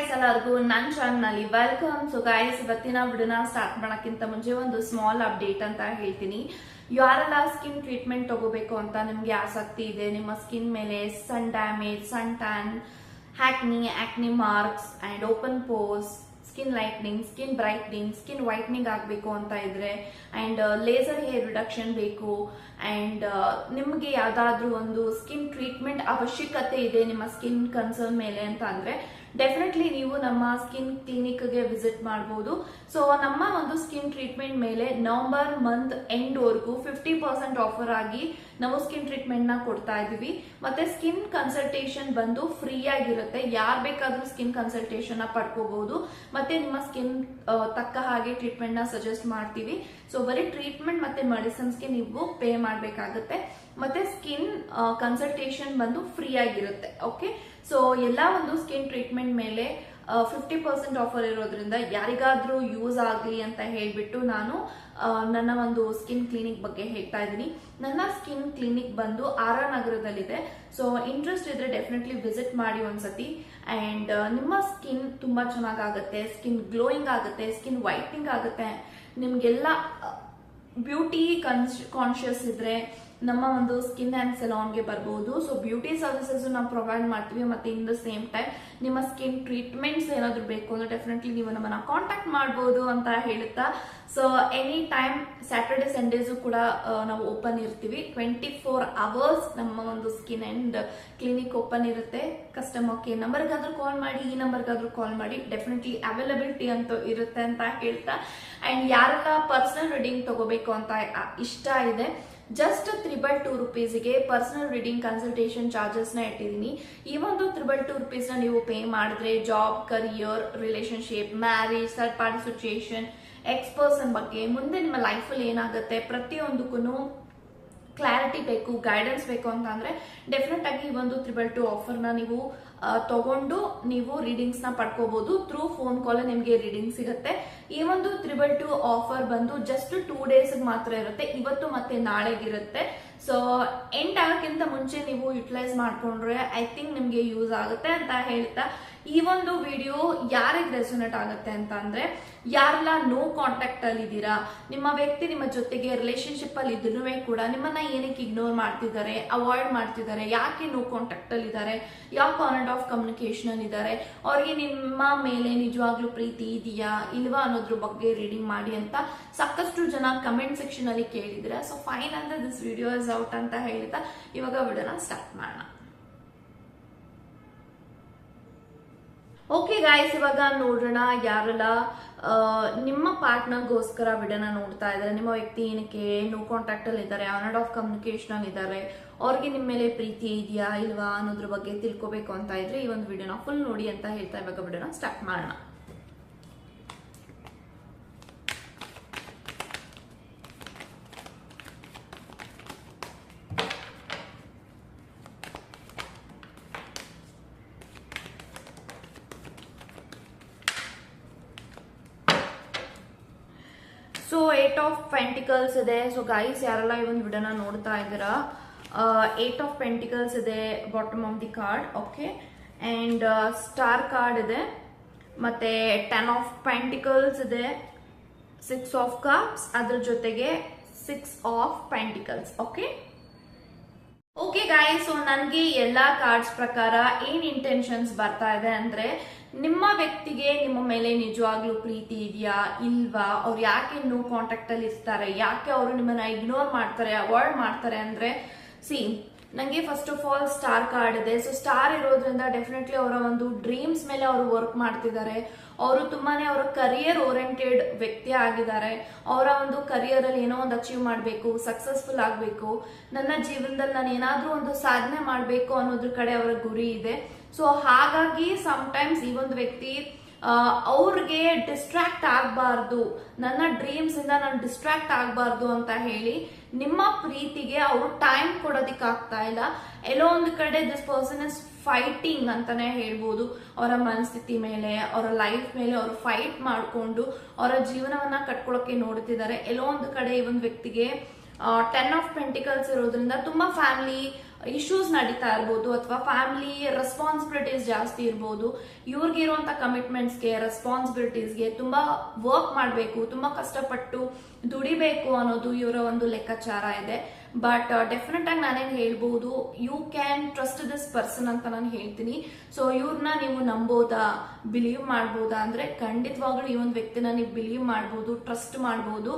Guys ಎಲ್ಲರಿಗೂ ನನ್ನ ಚಾನಲ್ನಲ್ಲಿ ವೆಲ್ಕಮ್ ಸೊ ಗೈಸ್ ಇವತ್ತಿನ ವಿಡಿಯೋನ ಸ್ಟಾರ್ಟ್ ಮಾಡೋಕ್ಕಿಂತ ಮುಂಚೆ ಒಂದು ಸ್ಮಾಲ್ ಅಪ್ಡೇಟ್ ಅಂತ ಹೇಳ್ತೀನಿ. ಯಾರೆಲ್ಲ ಸ್ಕಿನ್ ಟ್ರೀಟ್ಮೆಂಟ್ ತಗೋಬೇಕು ಅಂತ ನಿಮಗೆ ಆಸಕ್ತಿ ಇದೆ, ನಿಮ್ಮ ಸ್ಕಿನ್ ಮೇಲೆ sun damage sun tan acne acne marks and open pores skin lightening skin brightening skin whitening ಆಗಬೇಕು ಅಂತ ಇದ್ರೆ ಅಂಡ್ ಲೇಸರ್ ಹೇರ್ ರಿಡಕ್ಷನ್ ಬೇಕು ಅಂಡ್ ನಿಮಗೆ ಯಾವುದಾದ್ರೂ ಒಂದು ಸ್ಕಿನ್ ಟ್ರೀಟ್ಮೆಂಟ್ ಅವಶ್ಯಕತೆ ಇದೆ ನಿಮ್ಮ ಸ್ಕಿನ್ ಕನ್ಸರ್ನ್ ಮೇಲೆ ಅಂತ ಅಂದ್ರೆ ಡೆಫಿನೆಟ್ಲಿ ನೀವು ನಮ್ಮ ಸ್ಕಿನ್ ಕ್ಲಿನಿಕ್ಗೆ ವಿಸಿಟ್ ಮಾಡಬಹುದು ಸೊ ನಮ್ಮ ಒಂದು ಸ್ಕಿನ್ ಟ್ರೀಟ್ಮೆಂಟ್ ಮೇಲೆ ನವೆಂಬರ್ ಮಂತ್ ಎಂಡ್ ವರ್ಗೂ ಫಿಫ್ಟಿ ಪರ್ಸೆಂಟ್ ಆಫರ್ ಆಗಿ ನಾವು ಸ್ಕಿನ್ ಟ್ರೀಟ್ಮೆಂಟ್ನ ಕೊಡ್ತಾ ಇದೀವಿ ಮತ್ತೆ ಸ್ಕಿನ್ ಕನ್ಸಲ್ಟೇಷನ್ ಬಂದು ಫ್ರೀ ಆಗಿರುತ್ತೆ. ಯಾರ್ ಬೇಕಾದ್ರೂ ಸ್ಕಿನ್ ಕನ್ಸಲ್ಟೇಷನ್ ಪಡ್ಕೋಬಹುದು ಮತ್ತೆ ನಿಮ್ಮ ಸ್ಕಿನ್ ತಕ್ಕ ಹಾಗೆ ಟ್ರೀಟ್ಮೆಂಟ್ನ ಸಜೆಸ್ಟ್ ಮಾಡ್ತೀವಿ. ಸೊ ಬರೀ ಟ್ರೀಟ್ಮೆಂಟ್ ಮತ್ತೆ ಮೆಡಿಸಿನ್ಸ್ಗೆ ನೀವು ಪೇ ಮಾಡಬೇಕಾಗುತ್ತೆ. ಮತ್ತೆ ಸ್ಕಿನ್ ಕನ್ಸಲ್ಟೇಷನ್ ಬಂದು ಫ್ರೀ ಆಗಿರುತ್ತೆ ಓಕೆ ಸೊ ಎಲ್ಲ ಒಂದು ಸ್ಕಿನ್ ಟ್ರೀಟ್ಮೆಂಟ್ ಮೇಲೆ ಫಿಫ್ಟಿ ಪರ್ಸೆಂಟ್ ಆಫರ್ ಇರೋದ್ರಿಂದ ಯಾರಿಗಾದ್ರೂ ಯೂಸ್ ಆಗಲಿ ಅಂತ ಹೇಳ್ಬಿಟ್ಟು ನಾನು ನನ್ನ ಒಂದು ಸ್ಕಿನ್ ಕ್ಲಿನಿಕ್ ಬಗ್ಗೆ ಹೇಳ್ತಾ ಇದ್ದೀನಿ. ನನ್ನ ಸ್ಕಿನ್ ಕ್ಲಿನಿಕ್ ಬಂದು ಆರ್ ಆರ್ ನಗರದಲ್ಲಿದೆ. ಸೊ ಇಂಟ್ರೆಸ್ಟ್ ಇದ್ರೆ ಡೆಫಿನೆಟ್ಲಿ ವಿಸಿಟ್ ಮಾಡಿ ಒಂದ್ಸತಿ. ಅಂಡ್ ನಿಮ್ಮ ಸ್ಕಿನ್ ತುಂಬಾ ಚೆನ್ನಾಗಾಗುತ್ತೆ ಸ್ಕಿನ್ ಗ್ಲೋಯಿಂಗ್ ಆಗುತ್ತೆ ಸ್ಕಿನ್ ವೈಟ್ನಿಂಗ್ ಆಗುತ್ತೆ. ನಿಮ್ಗೆಲ್ಲ ಬ್ಯೂಟಿ ಕನ್ಸ್ ಕಾನ್ಶಿಯಸ್ ಇದ್ರೆ ನಮ್ಮ ಒಂದು ಸ್ಕಿನ್ ಆ್ಯಂಡ್ ಸೆಲಾನ್ಗೆ ಬರ್ಬೋದು. ಸೊ ಬ್ಯೂಟಿ ಸರ್ವಿಸಸ್ ನಾವು ಪ್ರೊವೈಡ್ ಮಾಡ್ತೀವಿ. ಮತ್ತೆ ಇನ್ ದ ಸೇಮ್ ಟೈಮ್ ನಿಮ್ಮ ಸ್ಕಿನ್ ಟ್ರೀಟ್ಮೆಂಟ್ಸ್ ಏನಾದರೂ ಬೇಕು ಅಂದ್ರೆ ಡೆಫಿನೆಟ್ಲಿ ನೀವು ನಮ್ಮನ್ನ ಕಾಂಟ್ಯಾಕ್ಟ್ ಮಾಡ್ಬೋದು ಅಂತ ಹೇಳುತ್ತಾ. So any time Saturday Sundays ಕೂಡ ನಾವು ಓಪನ್ ಇರ್ತೀವಿ. ಟ್ವೆಂಟಿ ಫೋರ್ ಅವರ್ಸ್ ನಮ್ಮ ಒಂದು ಸ್ಕಿನ್ ಅಂಡ್ ಕ್ಲಿನಿಕ್ ಓಪನ್ ಇರುತ್ತೆ. ಕಸ್ಟಮರ್ ಕೇರ್ ನಂಬರ್ಗಾದ್ರೂ ಕಾಲ್ ಮಾಡಿ, ಈ ನಂಬರ್ಗಾದ್ರೂ ಕಾಲ್ ಮಾಡಿ. ಡೆಫಿನೆಟ್ಲಿ ಅವೈಲಬಿಲಿಟಿ ಅಂತೂ ಇರುತ್ತೆ ಅಂತ ಹೇಳ್ತಾ. ಅಂಡ್ ಯಾರೆಲ್ಲ ಪರ್ಸನಲ್ ರೀಡಿಂಗ್ ತಗೋಬೇಕು ಅಂತ ಇಷ್ಟ ಇದೆ ಜಸ್ಟ್ ತ್ರಿಬಲ್ ಟೂ ರುಪೀಸ್ಗೆ ಪರ್ಸನಲ್ ರೀಡಿಂಗ್ ಕನ್ಸಲ್ಟೇಷನ್ ಚಾರ್ಜಸ್ನ ಇಟ್ಟಿದ್ದೀನಿ. ಈ ಒಂದು ತ್ರಿಬಲ್ ಟೂ ರುಪೀಸ್ನ ನೀವು ಪೇ ಮಾಡಿದ್ರೆ job career relationship marriage third party situation ex person ಬಗ್ಗೆ ಮುಂದೆ ನಿಮ್ಮ ಲೈಫಲ್ಲಿ ಏನಾಗುತ್ತೆ ಪ್ರತಿಯೊಂದಕ್ಕೂ ಕ್ಲಾರಿಟಿ ಬೇಕು ಗೈಡೆನ್ಸ್ ಬೇಕು ಅಂತ ಅಂದ್ರೆ ಡೆಫಿನೆಟ್ ಆಗಿ ಈ ಒಂದು ತ್ರಿಬಲ್ ಟು ಆಫರ್ನ ನೀವು ತಗೊಂಡು ನೀವು ರೀಡಿಂಗ್ಸ್ನ ಪಡ್ಕೋಬಹುದು ಥ್ರೂ ಫೋನ್ ಕಾಲ್ ನಿಮಗೆ ರೀಡಿಂಗ್ ಸಿಗುತ್ತೆ. ಈ ಒಂದು ತ್ರಿಬಲ್ ಟು ಆಫರ್ ಬಂದು ಜಸ್ಟ್ ಟೂ ಡೇಸ್ ಮಾತ್ರ ಇರುತ್ತೆ. ಇವತ್ತು ಮತ್ತೆ ನಾಳೆಗಿರುತ್ತೆ ಸೊ ಎಂಡ್ ಆಗೋಕ್ಕಿಂತ ಮುಂಚೆ ನೀವು ಯುಟಿಲೈಸ್ ಮಾಡ್ಕೊಂಡ್ರೆ ಐ ಥಿಂಕ್ ನಿಮಗೆ ಯೂಸ್ ಆಗುತ್ತೆ ಅಂತ ಹೇಳ್ತಾ ಈ ಒಂದು ವಿಡಿಯೋ ಯಾರಿಗೆ ರೆಸೊನೇಟ್ ಆಗುತ್ತೆ ಅಂತ ಅಂದರೆ ಯಾರೆಲ್ಲ ನೋ ಕಾಂಟ್ಯಾಕ್ಟಲ್ಲಿ ಇದ್ದೀರಾ, ನಿಮ್ಮ ವ್ಯಕ್ತಿ ನಿಮ್ಮ ಜೊತೆಗೆ ರಿಲೇಶನ್ಶಿಪ್ ಅಲ್ಲಿ ಇದ್ರೂ ಕೂಡ ನಿಮ್ಮನ್ನ ಏನಕ್ಕೆ ಇಗ್ನೋರ್ ಮಾಡ್ತಿದ್ದಾರೆ ಅವಾಯ್ಡ್ ಮಾಡ್ತಿದ್ದಾರೆ, ಯಾಕೆ ನೋ ಕಾಂಟ್ಯಾಕ್ಟಲ್ಲಿ ಇದ್ದಾರೆ, ಯಾವ ಅಂಡ್ ಆಫ್ ಕಮ್ಯುನಿಕೇಶನ್ ಅಲ್ಲಿ ಇದ್ದಾರೆ, ಅವ್ರಿಗೆ ನಿಮ್ಮ ಮೇಲೆ ನಿಜವಾಗ್ಲೂ ಪ್ರೀತಿ ಇದೆಯಾ, ಇಲ್ವಾ ಅನ್ನೋದ್ರ ಬಗ್ಗೆ ರೀಡಿಂಗ್ ಮಾಡಿ ಅಂತ ಸಾಕಷ್ಟು ಜನ ಕಮೆಂಟ್ ಸೆಕ್ಷನ್ ಅಲ್ಲಿ ಕೇಳಿದ್ರೆ ಸೊ ಫೈನ್ ಅಂದ್ರೆ ದಿಸ್ ವಿಡಿಯೋ ಇಸ್ ಔಟ್ ಅಂತ ಹೇಳ್ತಾ ಇವಾಗ ವಿಡಿಯೋನ ಸ್ಟಾರ್ಟ್ ಮಾಡೋಣ. ಓಕೆ ಗಾಯ್ಸ್ ಇವಾಗ ನೋಡೋಣ ಯಾರೆಲ್ಲ ನಿಮ್ಮ ಪಾರ್ಟ್ನರ್ಗೋಸ್ಕರ ವಿಡಿಯೋನ ನೋಡ್ತಾ ಇದ್ದಾರೆ, ನಿಮ್ಮ ವ್ಯಕ್ತಿ ಏನಕ್ಕೆ ನೋ ಕಾಂಟ್ಯಾಕ್ಟಲ್ಲಿ ಇದ್ದಾರೆ ಆನರ್ಡ್ ಆಫ್ ಕಮ್ಯುನಿಕೇಶನ್ ಅಲ್ಲಿ ಇದ್ದಾರೆ, ಅವ್ರಿಗೆ ನಿಮ್ಮ ಮೇಲೆ ಪ್ರೀತಿ ಇದೆಯಾ, ಇಲ್ವಾ ಅನ್ನೋದ್ರ ಬಗ್ಗೆ ತಿಳ್ಕೊಬೇಕು ಅಂತ ಇದ್ರೆ ಈ ಒಂದು ವಿಡಿಯೋನ ಫುಲ್ ನೋಡಿ ಅಂತ ಹೇಳ್ತಾ ಇವಾಗ ವಿಡಿಯೋನ ಸ್ಟಾರ್ಟ್ ಮಾಡೋಣ. ಸೊ ಏಟ್ ಆಫ್ ಪೆಂಟಿಕಲ್ಸ್ ಇದೆ. ಸೊ ಗೈಸ್ ಯಾರೆಲ್ಲ ಈ ಒಂದು ವಿಡಿಯೋನ ನೋಡ್ತಾ ಇದ್ದೀರಾ? ಏಟ್ ಆಫ್ ಪೆಂಟಿಕಲ್ಸ್ ಇದೆ bottom of the card okay and star card ಇದೆ. ಮತ್ತೆ ಟೆನ್ ಆಫ್ ಪೆಂಟಿಕಲ್ಸ್ ಇದೆ. ಸಿಕ್ಸ್ ಆಫ್ ಕಪ್ಸ್ ಅದ್ರ ಜೊತೆಗೆ six of pentacles okay okay guys so ನನಗೆ ಎಲ್ಲಾ ಕಾರ್ಡ್ಸ್ ಪ್ರಕಾರ ಏನ್ ಇಂಟೆನ್ಷನ್ಸ್ ಬರ್ತಾ ಇದೆ ಅಂದ್ರೆ ನಿಮ್ಮ ವ್ಯಕ್ತಿಗೆ ನಿಮ್ಮ ಮೇಲೆ ನಿಜವಾಗ್ಲೂ ಪ್ರೀತಿ ಇದೆಯಾ, ಇಲ್ವಾ? ಅವ್ರು ಯಾಕೆ ನೋ ಕಾಂಟ್ಯಾಕ್ಟ್ ಅಲ್ಲಿ ಇರ್ತಾರೆ? ಯಾಕೆ ಅವರು ನಿಮ್ಮನ್ನ ಇಗ್ನೋರ್ ಮಾಡ್ತಾರೆ ಅವಾಯ್ಡ್ ಮಾಡ್ತಾರೆ ಅಂದ್ರೆ ಸಿ ನಂಗೆ first of all star card ಇದೆ. ಸೊ ಸ್ಟಾರ್ ಇರೋದ್ರಿಂದ ಡೆಫಿನೆಟ್ಲಿ ಅವರ ಒಂದು ಡ್ರೀಮ್ಸ್ ಮೇಲೆ ಅವರು ವರ್ಕ್ ಮಾಡ್ತಿದ್ದಾರೆ. ಅವರು ತುಂಬಾನೇ ಅವರ ಕರಿಯರ್ ಓರಿಯೆಂಟೆಡ್ ವ್ಯಕ್ತಿ ಆಗಿದ್ದಾರೆ. ಅವರ ಒಂದು ಕರಿಯರ್ ಅಲ್ಲಿ ಏನೋ ಒಂದು ಅಚೀವ್ ಮಾಡಬೇಕು ಸಕ್ಸಸ್ಫುಲ್ ಆಗಬೇಕು. ನನ್ನ ಜೀವನದಲ್ಲಿ ನಾನು ಏನಾದರೂ ಒಂದು ಸಾಧನೆ ಮಾಡಬೇಕು ಅನ್ನೋದ್ರ ಕಡೆ ಅವರ ಗುರಿ ಇದೆ. ಸೊ ಹಾಗಾಗಿ ಟೈಮ್ಸ್ ಈ ಒಂದು ವ್ಯಕ್ತಿ ಅವ್ರಿಗೆ ಡಿಸ್ಟ್ರಾಕ್ಟ್ ಆಗಬಾರ್ದು. ನನ್ನ ಡ್ರೀಮ್ಸ್ ಇಂದ ನಾನು ಡಿಸ್ಟ್ರಾಕ್ಟ್ ಆಗಬಾರ್ದು ಅಂತ ಹೇಳಿ ನಿಮ್ಮ ಪ್ರೀತಿಗೆ ಅವರು ಟೈಮ್ ಕೊಡೋದಿಕ್ ಆಗ್ತಾ ಇಲ್ಲ. ಎಲ್ಲೋ ಒಂದು ಕಡೆ ದಿಸ್ ಪರ್ಸನ್ ಇಸ್ ಫೈಟಿಂಗ್ ಅಂತಾನೆ ಹೇಳ್ಬೋದು. ಅವರ ಮನಸ್ಥಿತಿ ಮೇಲೆ, ಅವರ ಲೈಫ್ ಮೇಲೆ ಅವರು ಫೈಟ್ ಮಾಡಿಕೊಂಡು ಅವರ ಜೀವನವನ್ನ ಕಟ್ಕೊಳಕ್ಕೆ ನೋಡ್ತಿದ್ದಾರೆ. ಎಲ್ಲೋ ಒಂದು ಕಡೆ ಈ ಒಂದು ವ್ಯಕ್ತಿಗೆ ಟೆನ್ ಆಫ್ ಪೆಂಟಿಕಲ್ಸ್ ಇರೋದ್ರಿಂದ ತುಂಬಾ ಫ್ಯಾಮಿಲಿ ಇಶ್ಯೂಸ್ ನಡೀತಾ ಇರ್ಬೋದು ಅಥವಾ ಫ್ಯಾಮಿಲಿ ರೆಸ್ಪಾನ್ಸಿಬಿಲಿಟೀಸ್ ಜಾಸ್ತಿ ಇರ್ಬೋದು, ಇವ್ರಿಗೆ ಇರುವಂತ ಕಮಿಟ್ಮೆಂಟ್ಸ್ಗೆ ರೆಸ್ಪಾನ್ಸಿಬಿಲಿಟೀಸ್ಗೆ ತುಂಬಾ ವರ್ಕ್ ಮಾಡಬೇಕು, ತುಂಬಾ ಕಷ್ಟಪಟ್ಟು ದುಡಿಬೇಕು ಅನ್ನೋದು ಇವರ ಒಂದು ಲೆಕ್ಕಾಚಾರ ಇದೆ. ಬಟ್ ಡೆಫಿನೆಟ್ ಆಗಿ ನಾನೇನು ಹೇಳ್ಬೋದು you can trust this person ಅಂತ ನಾನು ಹೇಳ್ತೀನಿ. ಸೊ ಇವ್ರನ್ನ ನೀವು ನಂಬೋದಾ ಬಿಲೀವ್ ಮಾಡ್ಬೋದಾ ಅಂದ್ರೆ ಖಂಡಿತವಾಗ್ಲೂ ಈ ಒಂದು ವ್ಯಕ್ತಿನ ನೀವು ಬಿಲೀವ್ ಮಾಡ್ಬೋದು ಟ್ರಸ್ಟ್ ಮಾಡ್ಬೋದು.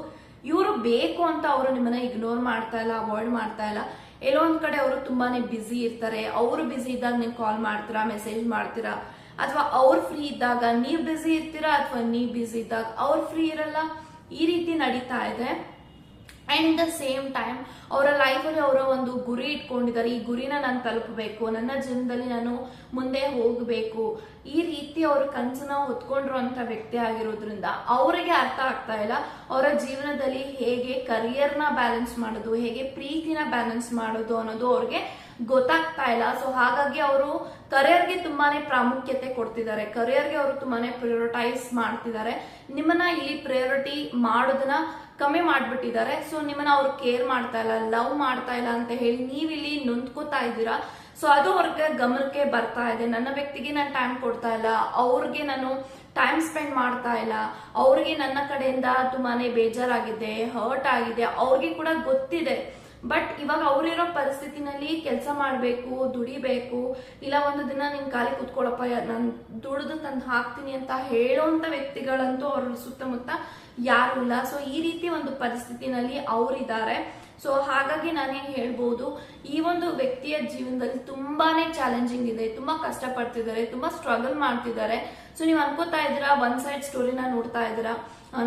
ಇವರು ಬೇಕು ಅಂತ ಅವರು ನಿಮ್ಮನ್ನ ಇಗ್ನೋರ್ ಮಾಡ್ತಾ ಇಲ್ಲ ಅವಾಯ್ಡ್ ಮಾಡ್ತಾ ಇಲ್ಲ. ಎಲ್ಲೋ ಒಂದ್ ಕಡೆ ಅವರು ತುಂಬಾನೇ ಬ್ಯುಸಿ ಇರ್ತಾರೆ, ಅವರು ಬ್ಯುಸಿ ಇದ್ದಾಗ ನೀವು ಕಾಲ್ ಮಾಡ್ತೀರಾ ಮೆಸೇಜ್ ಮಾಡ್ತೀರಾ, ಅಥವಾ ಅವ್ರು ಫ್ರೀ ಇದ್ದಾಗ ನೀವು ಬ್ಯುಸಿ ಇರ್ತೀರಾ ಅಥವಾ ನೀವು ಬ್ಯುಸಿ ಇದ್ದಾಗ ಅವ್ರು ಫ್ರೀ ಇರಲ್ಲ, ಈ ರೀತಿ ನಡೀತಾ ಇದೆ. ಅಂಡ್ ದ ಸೇಮ್ ಟೈಮ್ ಅವರ ಲೈಫಲ್ಲಿ ಅವರ ಒಂದು ಗುರಿ ಇಟ್ಕೊಂಡಿದ್ದಾರೆ. ಈ ಗುರಿನ ನಾನು ತಲುಪಬೇಕು, ನನ್ನ ಜೀವನದಲ್ಲಿ ನಾನು ಮುಂದೆ ಹೋಗಬೇಕು. ಈ ರೀತಿ ಅವ್ರ ಕನಸನ್ನ ಹೊತ್ಕೊಂಡಿರುವಂತ ವ್ಯಕ್ತಿ ಆಗಿರೋದ್ರಿಂದ ಅವರಿಗೆ ಅರ್ಥ ಆಗ್ತಾ ಇಲ್ಲ. ಅವರ ಜೀವನದಲ್ಲಿ ಹೇಗೆ ಕರಿಯರ್ನ ಬ್ಯಾಲೆನ್ಸ್ ಮಾಡೋದು, ಹೇಗೆ ಪ್ರೀತಿನ ಬ್ಯಾಲೆನ್ಸ್ ಮಾಡೋದು ಅನ್ನೋದು ಅವ್ರಿಗೆ ಗೊತ್ತಾಗ್ತಾ ಇಲ್ಲ. ಸೊ ಹಾಗಾಗಿ ಅವರು ಕರಿಯರ್ಗೆ ತುಂಬಾನೇ ಪ್ರಾಮುಖ್ಯತೆ ಕೊಡ್ತಿದ್ದಾರೆ. ಕರಿಯರ್ಗೆ ಅವರು ತುಂಬಾನೇ ಪ್ರಿಯೋರಿಟೈಸ್ ಮಾಡ್ತಿದ್ದಾರೆ. ನಿಮ್ಮನ್ನ ಇಲ್ಲಿ ಪ್ರಯೋರಿಟಿ ಮಾಡೋದನ್ನ ಕಮ್ಮಿ ಮಾಡಿಬಿಟ್ಟಿದ್ದಾರೆ. ಸೊ ನಿಮ್ಮನ್ನ ಅವ್ರು ಕೇರ್ ಮಾಡ್ತಾ ಇಲ್ಲ ಲವ್ ಮಾಡ್ತಾ ಇಲ್ಲ ಅಂತ ಹೇಳಿ ನೀವಿಲ್ಲಿ ನೊಂದ್ಕೋತಾ ಇದ್ದೀರಾ? ಸೊ ಅದು ಅವ್ರಿಗೆ ಗಮನಕ್ಕೆ ಬರ್ತಾ ಇದೆ. ನನ್ನ ವ್ಯಕ್ತಿಗೆ ನಾನು ಟೈಮ್ ಕೊಡ್ತಾ ಇಲ್ಲ. ಅವ್ರಿಗೆ ನಾನು ಟೈಮ್ ಸ್ಪೆಂಡ್ ಮಾಡ್ತಾ ಇಲ್ಲ. ಅವ್ರಿಗೆ ನನ್ನ ಕಡೆಯಿಂದ ತುಂಬಾನೇ ಬೇಜಾರಾಗಿದೆ ಹರ್ಟ್ ಆಗಿದೆ. ಅವ್ರಿಗೆ ಕೂಡ ಗೊತ್ತಿದೆ. ಬಟ್ ಇವಾಗ ಅವ್ರಿರೋ ಪರಿಸ್ಥಿತಿನಲ್ಲಿ ಕೆಲಸ ಮಾಡಬೇಕು, ದುಡಿಬೇಕು, ಇಲ್ಲ ಒಂದು ದಿನ ನಿನ್ ಕಾಲಿ ಕುತ್ಕೊಳ್ಳಪ್ಪ ನಾನು ದುಡಿದು ತಂದು ಹಾಕ್ತೀನಿ ಅಂತ ಹೇಳೋಂತ ವ್ಯಕ್ತಿಗಳಂತೂ ಅವ್ರ ಸುತ್ತಮುತ್ತ ಯಾರು ಇಲ್ಲ. ಸೊ ಈ ರೀತಿ ಒಂದು ಪರಿಸ್ಥಿತಿನಲ್ಲಿ ಅವರಿದ್ದಾರೆ. ಸೊ ಹಾಗಾಗಿ ನಾನೇನ್ ಹೇಳ್ಬೋದು, ಈ ಒಂದು ವ್ಯಕ್ತಿಯ ಜೀವನದಲ್ಲಿ ತುಂಬಾನೇ ಚಾಲೆಂಜಿಂಗ್ ಇದೆ. ತುಂಬಾ ಕಷ್ಟಪಡ್ತಿದ್ದಾರೆ, ತುಂಬಾ ಸ್ಟ್ರಗಲ್ ಮಾಡ್ತಿದ್ದಾರೆ. ಸೊ ನೀವು ಅನ್ಕೋತಾ ಇದ್ದೀರಾ ಒನ್ ಸೈಡ್ ಸ್ಟೋರಿನ ನೋಡ್ತಾ ಇದ್ದೀರಾ.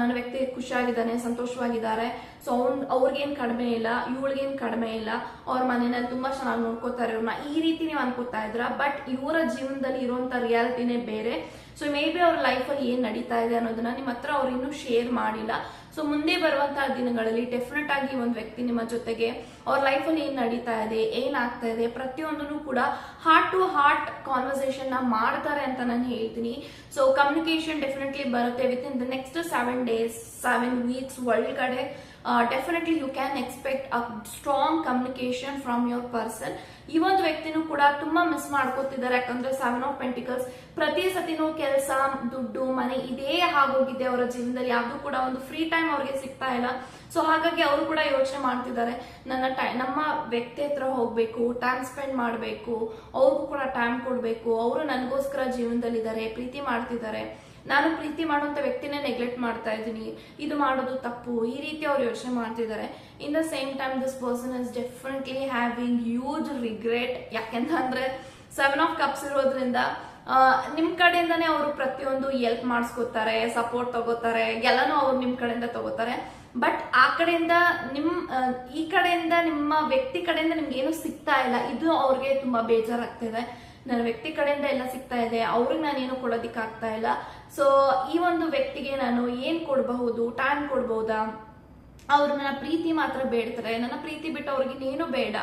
ನನ್ನ ವ್ಯಕ್ತಿ ಖುಷಿಯಾಗಿದ್ದಾನೆ, ಸಂತೋಷವಾಗಿದ್ದಾರೆ. ಸೊ ಅವ್ನ್ ಅವ್ರಿಗೇನ್ ಕಡಿಮೆ ಇಲ್ಲ, ಇವಳಿಗೇನ್ ಕಡಿಮೆ ಇಲ್ಲ, ಅವ್ರ ಮನೆಯಲ್ಲಿ ತುಂಬಾ ಚೆನ್ನಾಗಿ ನೋಡ್ಕೋತಾರೆ ಇವ್ರನ್ನ. ಈ ರೀತಿ ನೀವು ಅನ್ಕೋತಾ ಇದ್ರ ಬಟ್ ಇವರ ಜೀವನದಲ್ಲಿ ಇರುವಂತ ರಿಯಾಲಿಟಿನೇ ಬೇರೆ. ಸೊ ಮೇ ಬಿ ಅವ್ರ ಲೈಫಲ್ಲಿ ಏನ್ ನಡೀತಾ ಇದೆ ಅನ್ನೋದನ್ನ ನಿಮ್ಮ ಹತ್ರ ಅವ್ರು ಇನ್ನೂ ಶೇರ್ ಮಾಡಿಲ್ಲ. ಸೊ ಮುಂದೆ ಬರುವಂತಹ ದಿನಗಳಲ್ಲಿ ಡೆಫಿನೆಟ್ ಆಗಿ ಒಂದು ವ್ಯಕ್ತಿ ನಿಮ್ಮ ಜೊತೆಗೆ ಅವ್ರ ಲೈಫಲ್ಲಿ ಏನ್ ನಡೀತಾ ಇದೆ ಏನಾಗ್ತಾ ಇದೆ, ಪ್ರತಿಯೊಂದನ್ನು ಕೂಡ ಹಾರ್ಟ್ ಟು ಹಾರ್ಟ್ ಕಾನ್ವರ್ಸೇಷನ್ನ ಮಾಡ್ತಾರೆ ಅಂತ ನಾನು ಹೇಳ್ತೀನಿ. ಸೊ ಕಮ್ಯುನಿಕೇಶನ್ ಡೆಫಿನೆಟ್ಲಿ ಬರುತ್ತೆ with in the next seven days seven weeks ಒಳಗಡೆ definitely you can expect a strong communication from your person. ಈ ಒಂದು ವ್ಯಕ್ತಿನೂ ಕೂಡ ತುಂಬಾ ಮಿಸ್ ಮಾಡ್ಕೋತಿದ್ದಾರೆ. ಯಾಕಂದ್ರೆ ಸೆವೆನ್ ಆಫ್ ಪೆಂಟಿಕಲ್ಸ್ ಪ್ರತಿ ಸತಿನೂ ಕೆಲಸ, ದುಡ್ಡು, ಮನೆ ಇದೇ ಆಗೋಗಿದೆ ಅವರ ಜೀವನದಲ್ಲಿ. ಯಾವ್ದು ಕೂಡ ಒಂದು ಫ್ರೀ ಟೈಮ್ ಅವ್ರಿಗೆ ಸಿಗ್ತಾ ಇಲ್ಲ. ಸೊ ಹಾಗಾಗಿ ಅವರು ಕೂಡ ಯೋಚನೆ ಮಾಡ್ತಿದ್ದಾರೆ. ನನ್ನ ಟೈ, ನಮ್ಮ ವ್ಯಕ್ತಿ ಹತ್ರ ಹೋಗ್ಬೇಕು ಟೈಮ್ ಸ್ಪೆಂಡ್ ಮಾಡಬೇಕು, ಅವ್ರಿಗೂ ಕೂಡ ಟೈಮ್ ಕೊಡಬೇಕು. ಅವರು ನನಗೋಸ್ಕರ ಜೀವನದಲ್ಲಿದ್ದಾರೆ, ಪ್ರೀತಿ ಮಾಡ್ತಿದ್ದಾರೆ. ನಾನು ಪ್ರೀತಿ ಮಾಡುವಂತ ವ್ಯಕ್ತಿನೇ ನೆಗ್ಲೆಕ್ಟ್ ಮಾಡ್ತಾ ಇದ್ದೀನಿ. ಇದು ಮಾಡೋದು ತಪ್ಪು. ಈ ರೀತಿ ಅವ್ರು ಯೋಚನೆ ಮಾಡ್ತಿದ್ದಾರೆ. In the same time this person is definitely having huge regret ಯಾಕೆಂತಂದ್ರೆ ಸೆವೆನ್ ಆಫ್ ಕಪ್ಸ್ ಇರೋದ್ರಿಂದ ನಿಮ್ಮ ಕಡೆಯಿಂದನೇ ಕಡೆಯಿಂದಾನೇ ಅವರು ಪ್ರತಿಯೊಂದು ಎಲ್ಪ್ ಮಾಡಿಸ್ಕೋತಾರೆ ಸಪೋರ್ಟ್ ತಗೋತಾರೆ, ಎಲ್ಲನೂ ಅವ್ರು ನಿಮ್ಮ ಕಡೆಯಿಂದ ತಗೋತಾರೆ. ಬಟ್ ಆ ಕಡೆಯಿಂದ ನಿಮ್ಮ ಈ ಕಡೆಯಿಂದ ನಿಮ್ಮ ವ್ಯಕ್ತಿ ಕಡೆಯಿಂದ ನಿಮ್ಗೆ ಏನು ಸಿಗ್ತಾ ಇಲ್ಲ. ಇದು ಅವ್ರಿಗೆ ತುಂಬಾ ಬೇಜಾರಾಗ್ತಿದೆ. ನನ್ನ ವ್ಯಕ್ತಿ ಕಡೆಯಿಂದ ಎಲ್ಲ ಸಿಗ್ತಾ ಇದೆ, ಅವ್ರಿಗೆ ನಾನು ಏನು ಕೊಡೋದಿಕ್ ಆಗ್ತಾ ಇಲ್ಲ. ಸೊ ಈ ಒಂದು ವ್ಯಕ್ತಿಗೆ ನಾನು ಏನ್ ಕೊಡಬಹುದು ಟೈಮ್ ಕೊಡ್ಬಹುದಾ ಅವ್ರು ನನ್ನ ಪ್ರೀತಿ ಮಾತ್ರ ಬೇಡ್ತಾರೆ. ನನ್ನ ಪ್ರೀತಿ ಬಿಟ್ಟು ಅವ್ರಿಗೆ ಇನ್ನೇನು ಬೇಡ.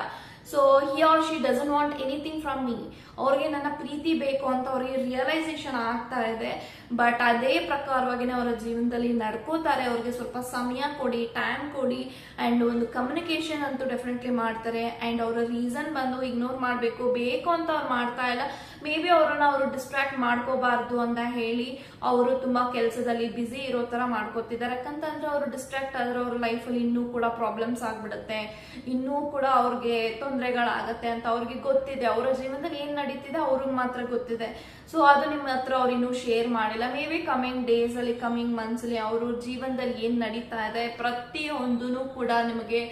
So he or she doesn't want anything from me ಅವ್ರಿಗೆ ನನ್ನ ಪ್ರೀತಿ ಬೇಕು ಅಂತ ಅವ್ರಿಗೆ ರಿಯಲೈಸೇಷನ್ ಆಗ್ತಾ ಇದೆ. ಬಟ್ ಅದೇ ಪ್ರಕಾರವಾಗಿನೇ ಅವರ ಜೀವನದಲ್ಲಿ ನಡ್ಕೋತಾರೆ. ಅವ್ರಿಗೆ ಸ್ವಲ್ಪ ಸಮಯ ಕೊಡಿ ಟೈಮ್ ಕೊಡಿ ಆ್ಯಂಡ್ ಒಂದು ಕಮ್ಯುನಿಕೇಷನ್ ಅಂತೂ ಡೆಫಿನೆಟ್ಲಿ ಮಾಡ್ತಾರೆ. ಆ್ಯಂಡ್ ಅವರ ರೀಸನ್ ಬಂದು ಇಗ್ನೋರ್ ಮಾಡಬೇಕು. ಬೇಕು ಅಂತ ಅವ್ರು ಮಾಡ್ತಾ ಇಲ್ಲ. ಮೇ ಬಿ ಅವ್ರನ್ನ ಅವರು ಡಿಸ್ಟ್ರಾಕ್ಟ್ ಮಾಡ್ಕೋಬಾರ್ದು ಅಂತ ಹೇಳಿ ಅವರು ತುಂಬ ಕೆಲಸದಲ್ಲಿ ಬ್ಯುಸಿ ಇರೋ ಥರ ಮಾಡ್ಕೋತಿದ್ದಾರೆ. ಯಾಕಂತಂದ್ರೆ ಅವರು ಡಿಸ್ಟ್ರಾಕ್ಟ್ ಆದರೆ ಅವ್ರ ಲೈಫಲ್ಲಿ ಇನ್ನೂ ಕೂಡ ಪ್ರಾಬ್ಲಮ್ಸ್ ಆಗಿಬಿಡುತ್ತೆ. ಇನ್ನೂ ಕೂಡ ಅವ್ರಿಗೆ ತೊಂದರೆಗಳಾಗತ್ತೆ ಅಂತ ಅವ್ರಿಗೆ ಗೊತ್ತಿದೆ. ಅವರ ಜೀವನದಲ್ಲಿ ಏನ್ ನಡೀತಿದೆ ಅವ್ರಿಗೆ ಮಾತ್ರ ಗೊತ್ತಿದೆ. ಸೊ ಅದು ನಿಮ್ಮ ಹತ್ರ ಅವ್ರು ಇನ್ನೂ ಶೇರ್ ಮಾಡಿಲ್ಲ. ಮೇ ಬಿ ಕಮಿಂಗ್ ಡೇಸ್ ಅಲ್ಲಿ ಕಮಿಂಗ್ ಮಂತ್ಸ್ ಅಲ್ಲಿ ಅವರು ಜೀವನದಲ್ಲಿ ಏನ್ ನಡೀತಾ ಇದೆ ಪ್ರತಿಯೊಂದೂ ಕೂಡ ನಿಮಗೆ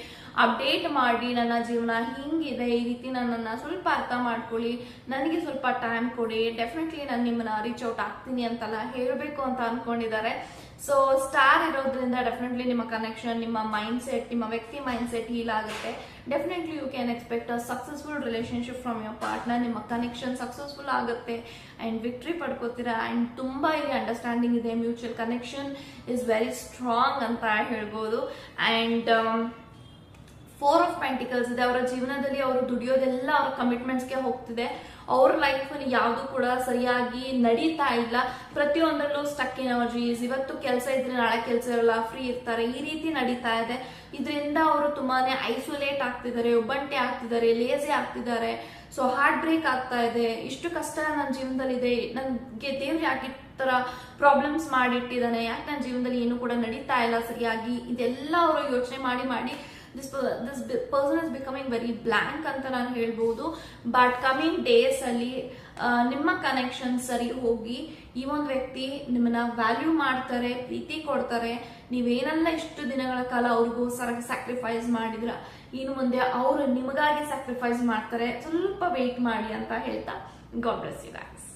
ಅಪ್ಡೇಟ್ ಮಾಡಿ, ನನ್ನ ಜೀವನ ಹಿಂಗಿದೆ, ಈ ರೀತಿ ನನ್ನನ್ನು ಸ್ವಲ್ಪ ಅರ್ಥ ಮಾಡ್ಕೊಳ್ಳಿ. ನನಗೆ ಸ್ವಲ್ಪ ಟೈಮ್ ಕೊಡಿ. ಡೆಫಿನೆಟ್ಲಿ ನಾನು ನಿಮ್ಮನ್ನ ರೀಚ್ ಔಟ್ ಆಗ್ತೀನಿ ಅಂತೆಲ್ಲ ಹೇಳಬೇಕು ಅಂತ ಅನ್ಕೊಂಡಿದ್ದಾರೆ. ಸೊ ಸ್ಟಾರ್ ಇರೋದ್ರಿಂದ ಡೆಫಿನೆಟ್ಲಿ ನಿಮ್ಮ ಕನೆಕ್ಷನ್ ನಿಮ್ಮ ಮೈಂಡ್ ಸೆಟ್ ನಿಮ್ಮ ವ್ಯಕ್ತಿ ಮೈಂಡ್ ಸೆಟ್ ಹೀಲ್ ಆಗುತ್ತೆ. Definitely you can expect a successful relationship from your partner ನಿಮ್ಮ ಕನೆಕ್ಷನ್ ಸಕ್ಸಸ್ಫುಲ್ ಆಗುತ್ತೆ ಆ್ಯಂಡ್ ವಿಕ್ಟ್ರಿ ಪಡ್ಕೋತೀರಾ. ಆ್ಯಂಡ್ ತುಂಬ ಇಲ್ಲಿ ಅಂಡರ್ಸ್ಟ್ಯಾಂಡಿಂಗ್ ಇದೆ. Mutual connection is very strong ಅಂತ ಹೇಳ್ಬೋದು. ಆ್ಯಂಡ್ ಫೋರ್ ಆಫ್ ಪೆಂಟಿಕಲ್ಸ್ ಇದೆ. ಅವರ ಜೀವನದಲ್ಲಿ ಅವರು ದುಡಿಯೋದೆಲ್ಲ ಅವರ ಕಮಿಟ್ಮೆಂಟ್ಸ್ಗೆ ಹೋಗ್ತಿದೆ. ಅವ್ರ ಲೈಫ್ ಯಾವುದು ಕೂಡ ಸರಿಯಾಗಿ ನಡೀತಾ ಇಲ್ಲ. ಪ್ರತಿಯೊಂದರಲ್ಲೂ ಸ್ಟಕ್ ಎನರ್ಜೀಸ್ ಇವತ್ತು ಕೆಲಸ ಇದ್ರೆ ನಾಳೆ ಕೆಲಸ ಇರಲ್ಲ ಫ್ರೀ ಇರ್ತಾರೆ. ಈ ರೀತಿ ನಡೀತಾ ಇದೆ. ಇದರಿಂದ ಅವರು ತುಂಬಾನೇ ಐಸೋಲೇಟ್ ಆಗ್ತಿದ್ದಾರೆ, ಒಬ್ಬಂಟೆ ಆಗ್ತಿದ್ದಾರೆ ಲೇಸಿ ಆಗ್ತಿದ್ದಾರೆ. ಸೊ ಹಾರ್ಟ್ ಬ್ರೇಕ್ ಆಗ್ತಾ ಇದೆ. ಇಷ್ಟು ಕಷ್ಟ ನನ್ನ ಜೀವನದಲ್ಲಿ ಇದೆ ನನಗೆ ದೇವ್ರು ಯಾಕೆ ತರ ಪ್ರಾಬ್ಲಮ್ಸ್ ಮಾಡಿಟ್ಟಿದ್ದಾನೆ? ಯಾಕೆ ನನ್ನ ಜೀವನದಲ್ಲಿ ಏನು ಕೂಡ ನಡೀತಾ ಇಲ್ಲ ಸರಿಯಾಗಿ? ಇದೆಲ್ಲ ಅವರು ಯೋಚನೆ ಮಾಡಿ ಮಾಡಿ this this person is becoming very blank ಅಂತ ನಾನು ಹೇಳ್ಬೋದು. ಬಟ್ ಕಮಿಂಗ್ ಡೇಸ್ ಅಲ್ಲಿ ನಿಮ್ಮ ಕನೆಕ್ಷನ್ ಸರಿ ಹೋಗಿ, ಈ ಒಂದು ವ್ಯಕ್ತಿ ನಿಮ್ಮನ್ನ ವ್ಯಾಲ್ಯೂ ಮಾಡ್ತಾರೆ, ಪ್ರೀತಿ ಕೊಡ್ತಾರೆ, ನೀವೇನೆಲ್ಲ ಇಷ್ಟು ದಿನಗಳ ಕಾಲ ಅವ್ರಿಗೋಸ್ಕರ ಸ್ಯಾಕ್ರಿಫೈಸ್ ಮಾಡಿದ್ರ, ಇನ್ನು ಮುಂದೆ ಅವರು ನಿಮಗಾಗಿ ಸ್ಯಾಕ್ರಿಫೈಸ್ ಮಾಡ್ತಾರೆ, ಸ್ವಲ್ಪ ವೇಟ್ ಮಾಡಿ ಅಂತ ಹೇಳ್ತಾ. God bless you guys